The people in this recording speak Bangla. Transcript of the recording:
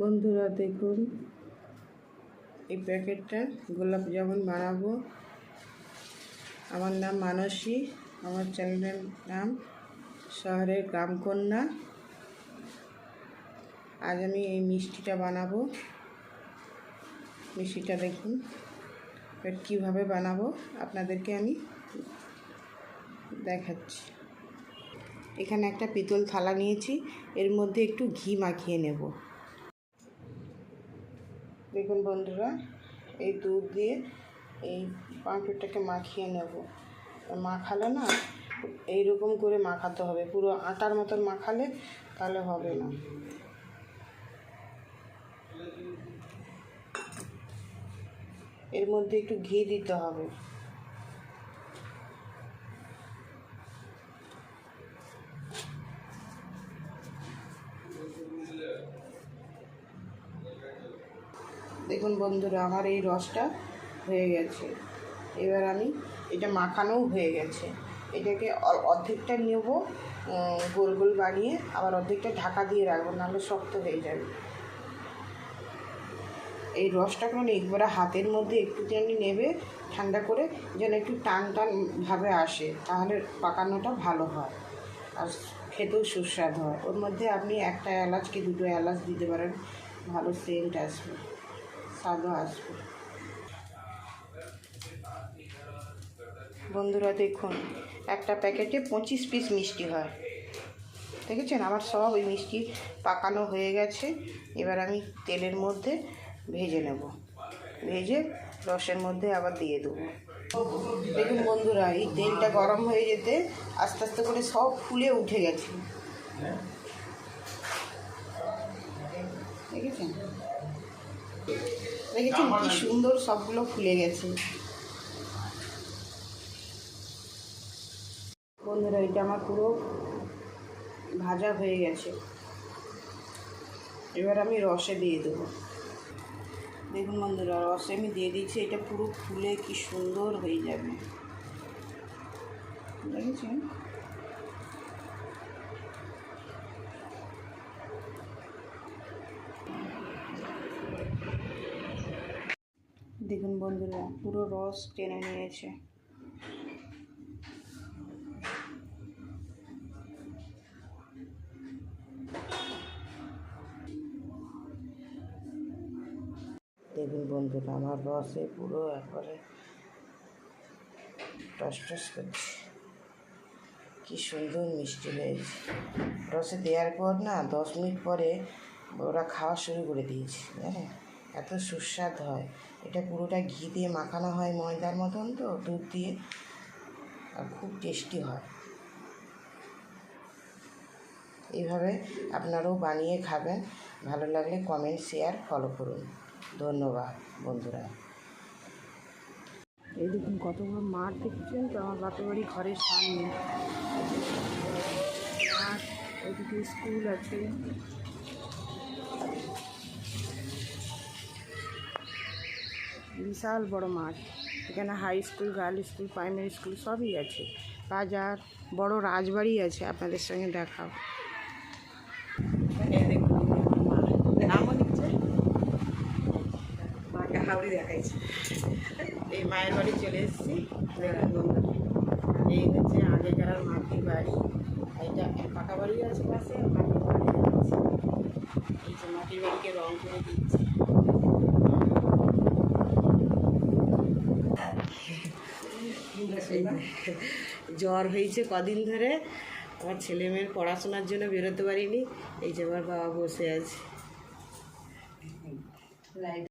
বন্ধুরা, দেখুন। এই প্যাকেটটা গোলাপ জামুন বানাবো। আমার নাম মানসী, আমার চ্যানেলের নাম শহরের গ্রামকন্যা। আজ আমি এই মিষ্টিটা বানাবো। মিষ্টিটা দেখুন এবার কীভাবে বানাবো আপনাদেরকে আমি দেখাচ্ছি। এখানে একটা পিতল থালা নিয়েছি, এর মধ্যে একটু ঘি মাখিয়ে নেব। দেখুন বন্ধুরা, এই দুধ দিয়ে এই পাঁপড়টাকে মাখিয়ে নেব। মাখালে না এইরকম করে মাখাতে হবে, পুরো আটার মতন মাখালে তাহলে হবে না। এর মধ্যে একটু ঘি দিতে হবে। দেখুন বন্ধুরা, আমার এই রসটা হয়ে গেছে। এবার আমি এটা মাখানোও হয়ে গেছে। এটাকে অর্ধেকটা নেব গোল গোল বানিয়ে আবার অর্ধেকটা ঢাকা দিয়ে রাখব, নাহলে শক্ত হয়ে যাবে। এই রসটা কোনো একবারে হাতের মধ্যে একটু যেন নেবে, ঠান্ডা করে যেন একটু টান টান ভাবে আসে, তাহলে পাকানোটা ভালো হয়। আর খেতেও সুস্বাদু হয়। ওর মধ্যে আপনি একটা এলাচ কি দুটো এলাচ দিতে পারেন, ভালো সেন্ট আসবে। স্বাদও আসবে। বন্ধুরা দেখুন একটা প্যাকেটে পঁচিশ পিস মিষ্টি হয়। দেখেছেন? আমার সব ওই মিষ্টি পাকানো হয়ে গেছে। এবার আমি তেলের মধ্যে ভেজে নেব। ভেজে রসের মধ্যে আবার দিয়ে দেবো। দেখুন বন্ধুরা এই তেলটা গরম হয়ে যেতে আস্তে আস্তে করে সব ফুলে উঠে গেছে। দেখেছেন? দেখেছেন কি সুন্দর সবগুলো ফুলে গেছে। বন্ধুরা এটা আমার পুরো ভাজা হয়ে গেছে। এবার আমি রসে দিয়ে দেবো। দেখুন বন্ধুরা রসে আমি দিয়ে দিয়েছি এটা পুরো ফুলে কি সুন্দর হয়ে যাবে। দেখেছেন? দেখুন বন্ধুরা, পুরো রস টেনে নিয়েছে। দেখুন বন্ধুরা, আমার রসে পুরো একবারে টস টস করছে। কি সুন্দর মিষ্টি হয়েছে। রসে দেওয়ার পর না, দশ মিনিট পরে ওরা খাওয়া শুরু করে দিয়েছে, জানেন? এত সুস্বাদ হয়। এটা পুরোটা ঘি দিয়ে মাখানো হয় ময়দার মতন তো, দুধ দিয়ে, আর খুব টেস্টি হয়। এইভাবে আপনারাও বানিয়ে খাবেন। ভালো লাগলে কমেন্ট শেয়ার ফলো করুন। ধন্যবাদ বন্ধুরা। এই দেখুন কত বড় মাঠ দেখছেন তো, আমার বাপের বাড়ি ঘরের সামনে। ওইদিকে স্কুল আছে। বিশাল বড় মাঠ। এখানে high school girl school primary school সবই আছে। বাজার, বড় রাজবাড়ি আছে, আপনাদের সঙ্গে দেখাও। লিখছে মাকে হাওড়ি দেখাইছে। এই মায়ের বাড়ি চলে এসেছি এই হচ্ছে আগেকার মাটির বাড়ি। এইটা পাকা বাড়ি আছে পাশে মাটির বাড়ি আছে। এই যে মাটির বাড়িকে রং করে দিচ্ছে এই যে জ্বর হয়েছে কদিন ধরে। আমার ছেলে মেয়ের পড়াশোনার জন্য বেরোতে পারিনি। এই যে আমার বাবা বসে আছে।